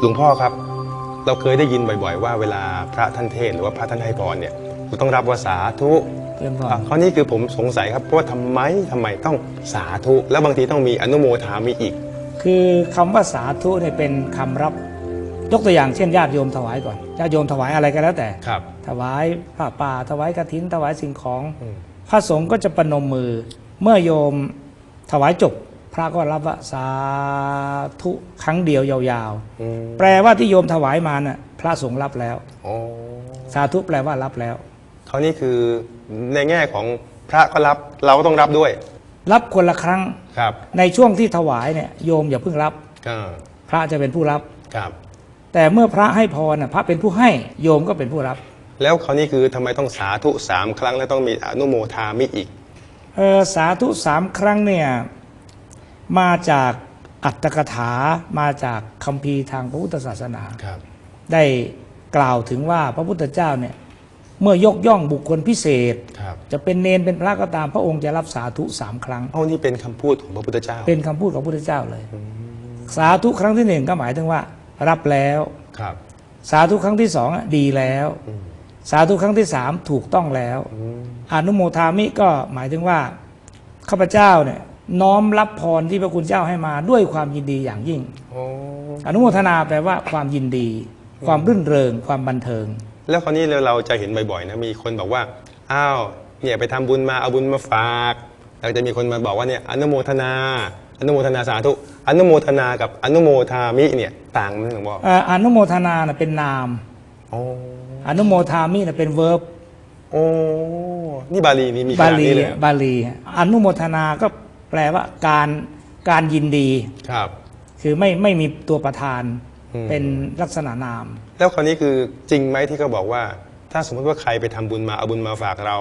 หลวงพ่อครับ เราเคยได้ยินบ่อยๆ ว่าเวลาพระท่านเทศน์หรือว่าพระท่านให้พรเนี่ยเราต้องรับว่าสาธุเรียนพรอะข้อนี้คือผมสงสัยครับเพราะว่าทำไมทำไมต้องสาธุ แล้วบางทีต้องมีอนุโมทามิอีก คือคำว่าสาธุเนี่ยเป็นคำรับยกตัวอย่างเช่นญาติโยมถวายก่อนญาติโยมถวายอะไรก็แล้วแต่ครับ ถวายผ้าป่าถวายกฐินถวายสิ่งของอืมพระสงฆ์ก็จะประนมมือ เมื่อโยมถวายจบพ ระก็รับว่าสาธุครั้งเดียวยาวอืมๆแปลว่าที่โยมถวายมาน่ะพระสงฆ์รับแล้วโอ้สาธุแปลว่ารับแล้วข้อนี้คือในแง่ของพระก็รับเราก็ต้องรับด้วย รับคนละครั้งครับ ในช่วงที่ถวายเนี่ยโยมอย่าเพิ่งรับก็พระจะเป็นผู้รับครับ แต่เมื่อพระให้พรน่ะพระเป็นผู้ให้โยมก็เป็นผู้รับ แล้วคราวนี้คือทำไมต้องสาธุสามครั้งแล้วต้องมีอนุโมทามิอีกเออสาธุสามครั้งเนี่ย มาจากอัตถกถามาจากคัมภีร์ทางพระพุทธศาสนาครับได้กล่าวถึงว่าพระพุทธเจ้าเนี่ยเมื่อยกย่องบุคคลพิเศษครับจะเป็นเนนเป็นพระก็ตามพระองค์จะรับสาธุสามครั้งเอานี่เป็นคำพูดของพระพุทธเจ้า เป็นคำพูดของพระพุทธเจ้าเลย สาธุครั้งที่หนึ่งก็หมายถึงว่า รับแล้วครับ สาธุครั้งที่สองอะดีแล้วอืมสาธุครั้งที่สามถูกต้องแล้วอืมอนุโมทามิก็หมายถึงว่าข้าพเจ้าเนี่ย น้อมรับพรที่พระคุณเจ้าให้มาด้วยความยินดีอย่างยิ่งโอ้อนุโมทนาแปลว่าความยินดี ความรื่นเริง ความบันเทิง แล้วคราวนี้เราจะเห็นบ่อยๆนะมีคนบอกว่าอ้าวเนี่ยไปทำบุญมาเอาบุญมาฝากแล้วจะมีคนมาบอกว่าเนี่ยอนุโมทนา อนุโมทนาสาธุอนุโมทนากับอนุโมทามิเนี่ยต่างกันหรือเปล่าเอ่ออนุโมทนาน่ะเป็นนามโอ้อนุโมทามิน่ะเป็นเวิร์บโอ้นี่บาลีนี่มีขบานาดลีนี้เลยบาลี อนุโมทนาก็ แปลว่าการการยินดีครับ คือไม่ไม่มีตัวประธานอืม เป็นลักษณะนาม แล้วคราวนี้คือจริงไหมที่เขาบอกว่า ถ้าสมมติว่าใครไปทำบุญมาเอาบุญมาฝากเรา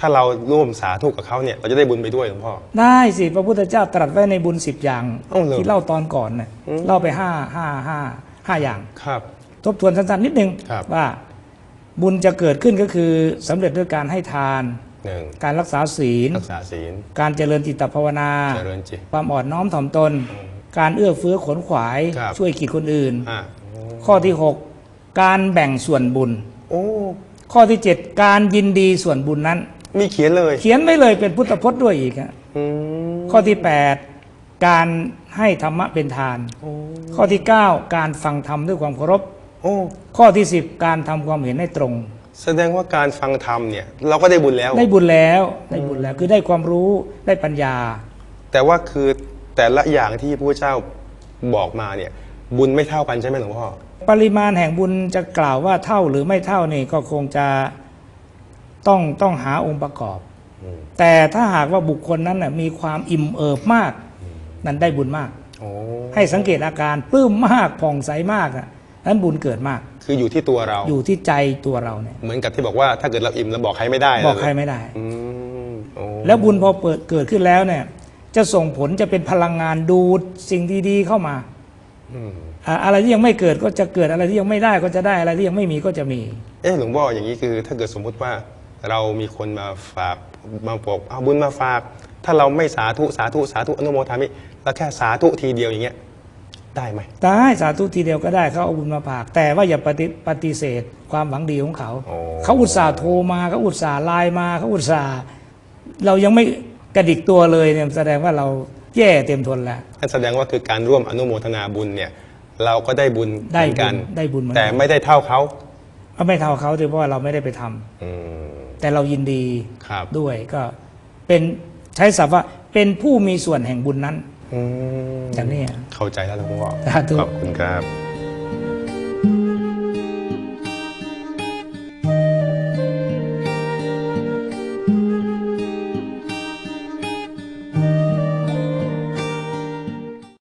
ถ้าเราร่วมสาธุกับเขาเนี่ยเราจะได้บุญไปด้วยหลวงพ่อ ได้สิพระพุทธเจ้าตรัสไว้ในบุญสิบอย่างเอ้าเหรอที่เล่าตอนก่อนน่ะอืม เล่าไปห้าห้าห้าห้าอย่าง ครับ ทบทวนสั้นๆนิดนึงครับ ว่าบุญจะเกิดขึ้นก็คือสำเร็จด้วยการให้ทาน หนึ่งการรักษาศีล รักษาศีล การเจริญจิตภาวนา เจริญจิต ความอ่อนน้อมถ่อมตน การเอื้อเฟื้อขนขวาย ครับ ช่วยกิจคนอื่น อ่าข้อที่ 6 การแบ่งส่วนบุญ โอ้ ข้อที่ 7 การยินดีส่วนบุญนั้น มีเขียนเลยเขียนไว้เลยเป็นพุทธพจน์ด้วยอีกอะอืมข้อที่ 8 การให้ธรรมะเป็นทาน โอ้ข้อที่ 9 การฟังธรรมด้วยความเคารพ โอ้ ข้อที่ 10 การทำความเห็นให้ตรง แสดงว่าการฟังธรรมเนี่ยเราก็ได้บุญแล้ว ได้บุญแล้วได้บุญแล้วคือได้ความรู้ได้ปัญญา แต่ว่าคือแต่ละอย่างที่พระเจ้าบอกมาเนี่ยบุญไม่เท่ากันใช่ไหมหลวงพ่อปริมาณแห่งบุญจะกล่าวว่าเท่าหรือไม่เท่านี่ก็คงจะต้องต้องหาองค์ประกอบอืมแต่ถ้าหากว่าบุคคลนั้นน่ะมีความอิ่มเอิบมาก นั้นได้บุญมากโอ้ให้สังเกตอาการปลื้มมากผ่องใสมากอะนั้นบุญเกิดมาก คืออยู่ที่ตัวเรา อยู่ที่ใจตัวเราเนี่ยเหมือนกับที่บอกว่าถ้าเกิดเราอิ่มเราบอกใครไม่ได้บอกใครไม่ได้ อืมโอ้แล้วบุญพอเปิดเกิดขึ้นแล้วเนี่ย จะส่งผลจะเป็นพลังงานดูดสิ่งดีๆเข้ามาอืมอ่าอะไรที่ยังไม่เกิดก็จะเกิดอะไรที่ยังไม่ได้ก็จะได้อะไรที่ยังไม่มีก็จะมี เอ๊ะหลวงพ่ออย่างนี้คือ ถ้าเกิดสมมุติว่าเรามีคนมาฝากมาบอกเอาบุญมาฝาก ถ้าเราไม่สาธุสาธุสาธุอนุโมทามิเราแค่สาธุทีเดียวอย่างเงี้ย ได้ไหมได้สาธุทีเดียวก็ได้เขาเอาบุญมาฝาก แต่ว่าอย่าปฏิปฏิเสธความหวังดีของเขาโอ้เขาอุตส่าห์โทรมาเขาอุตส่าห์ไลน์มาเขาอุตส่าห์เรายังไม่กระดิกตัวเลยเนี่ยแสดงว่าเราแย่เต็มทนแล้วนั่นแสดงว่าคือการร่วมอนุโมทนาบุญเนี่ยเราก็ได้บุญได้เหมือนกันบุญได้บุญเหมือนกันแต่ไม่ได้เท่าเขาก็ไม่เท่าเขาด้วยเพราะว่าเราไม่ได้ไปทำอืมแต่เรายินดีครับด้วยก็เป็นใช้ศัพท์ว่าเป็นผู้มีส่วนแห่งบุญนั้น อืมอย่างนี้เข้าใจแล้วหลวงพ่อสาธุขอบคุณครับ